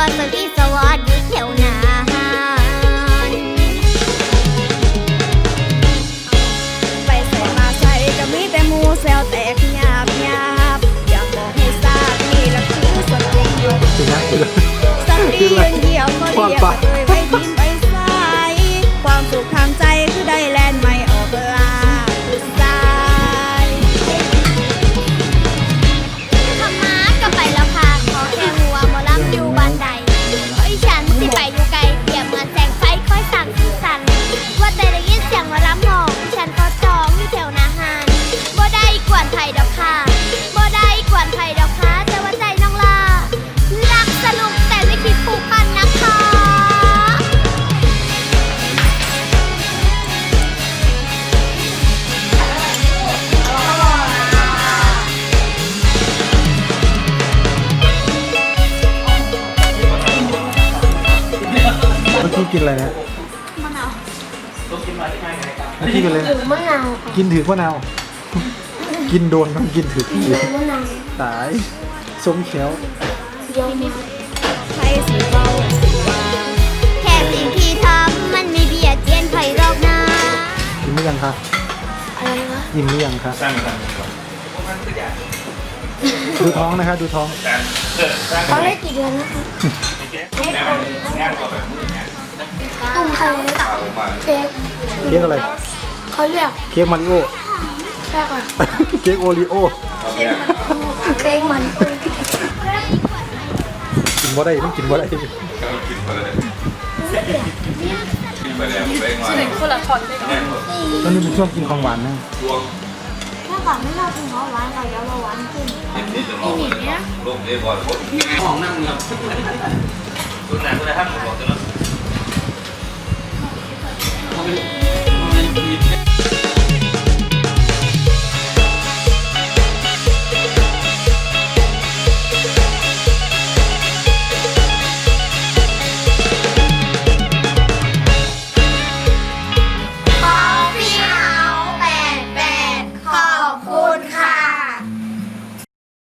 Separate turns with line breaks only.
สวียู่น้า
ไปใส่มาใส่ก็มีแต่มูซวแตกหยาบหยาบยากบอกให้ทราบนี่ละคือสตรีอยู่
ส
ตรียืนเดียวกัเดียวเลย
ข่ดอกค่ะบ่ได้กวนไข่ดอกค่ะแต่ว่าใจน้องลารักสนุกแต่ไม่คิดผูกพันนะคะ
เมื่อกี้กินอะไรนะ
มะนาวเมื่อกี
้
กินอะไรนะ กิ
นมะนาวก
ินถือมะนาว กินโดนต้องกินถือถึง
มะนาว
ตายสมเขียว
เยอะมาก
ใช้สีเบา
แค่สิ่งที่ทำมันไม่เบียดเบียนใครหรอกนะ
กินหรือยังคะ
อะไรนะ
อิ่มหรือยังคะ
สร้างกันก่อน
ดูท้องนะคะดูท้อง
การเกิดสร้างเขา
ได้กี่เดือนนะคะ
แน่ง
า
นกว่าแบบนี้เนี่ย
ตุ้มไข่
เอา
มา
เค้ก
เค้กอะไร
เขาเรียก
เค้กมาริโอ
แค่ก่อน
เค้กโอริโอเอา
เนี่ย
เค้กมัน
กินบ่ได้ต้องกินบ่ได้ก็
กินไปเลย
กิ
นไปแล้วไปงานคนละช็อตเลยแน่น
ตอนนี้เป็นช่วงกินของหวานนะร
วม
เมื่อก่อนไม่ชอบกินของหวานค่ะเดี๋ยวเราหวานขึ้นเ
ห็นนี่จะมองเลยลงเอบอลคนห้องนั่งครับ
คุณนายคุณนายท่านบอกกันแล้ว